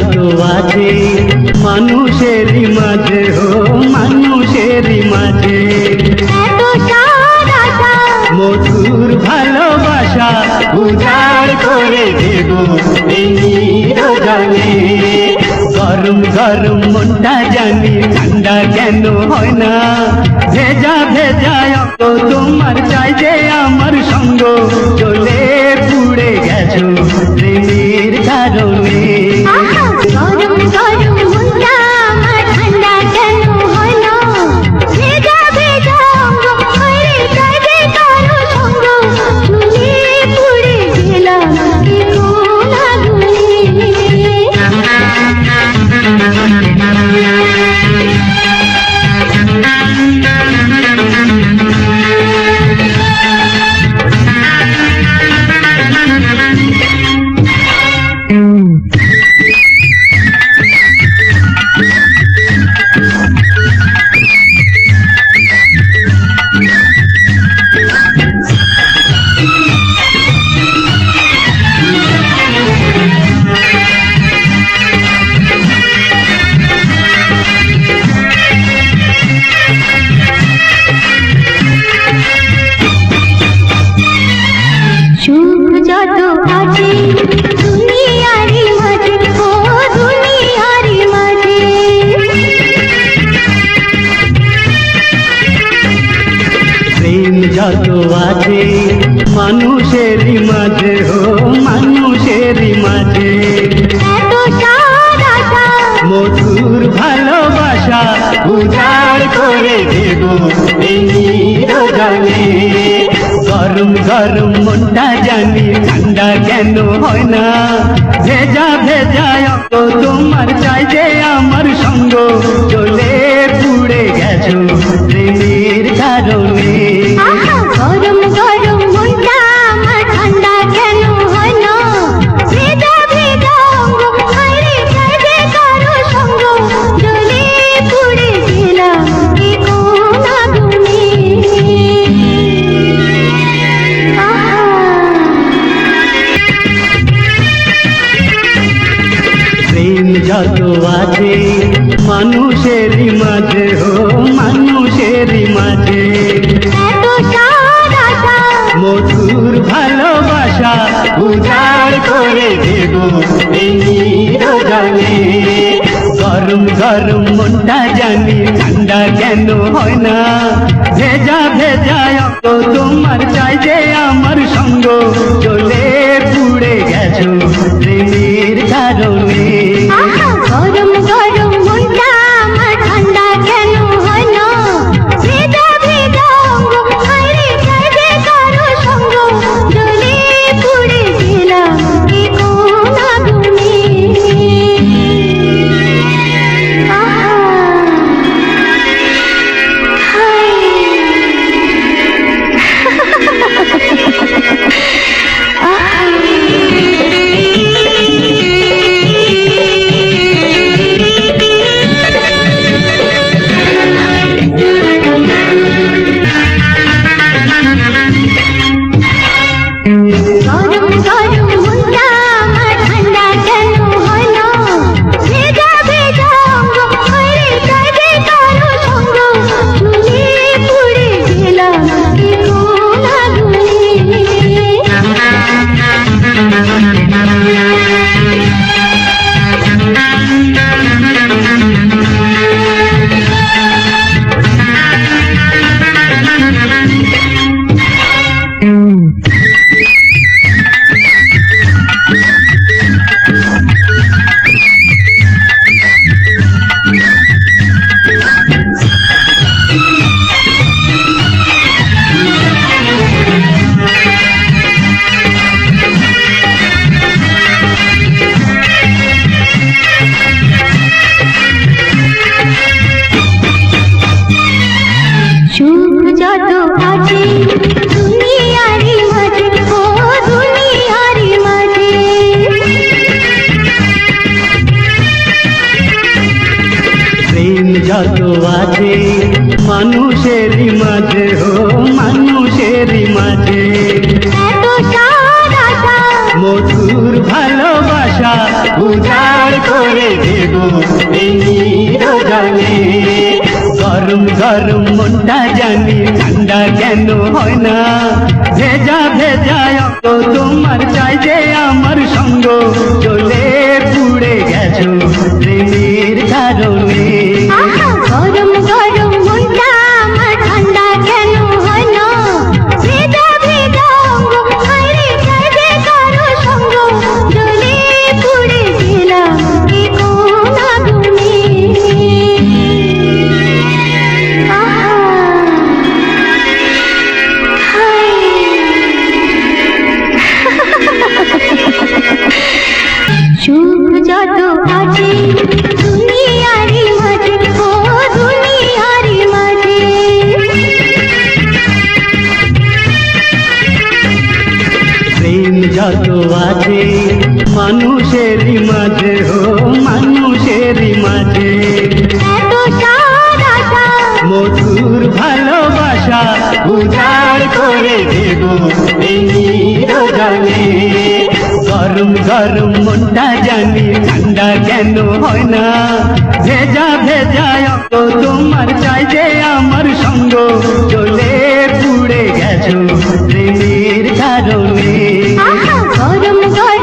যত আছে মানুষেরই মাঝে। হো মানুষেরই মাঝে মধুর ভালোবাসা উজাড় করে দেব এই গরম গরম মনটা জানি ঠান্ডা কেন হয় না। ভেজা ভেজা তো তোমার চাই যে আমার সঙ্গ। চলে গরম মনটা জানি ঠান্ডা কেন হয় না? ভেজা ভেজা মানুষেরই মাঝে হো মানুষেরই মাঝে। মধুর ভালোবাসা উজাড় করে দেব নিরজনে গরম গরম মনটা জানি ঠান্ডা কেন হয় না। ভেজা ভেজা তো তোমার চাই যে আমার সঙ্গ। চলে পুড়ে গেছো প্রেমের কারণে। গরম এই নিরজনে গরম গরম মনটা জানি ঠান্ডা কেন হয় না ভেজা ভেজা যত আছে। মানুষেরই মাঝে ও মানুষেরই মাঝে। মধুর ভালোবাসা উজাড় করে দেব এই নিরজনে গরম গরম মনটা জানি ঠান্ডা কেন হয় না। ভেজা ভেজা অত তোমার চাই যে আমার সঙ্গ। চলে পুড়ে গেছো প্রেমের কারণে। আহা গরম গরম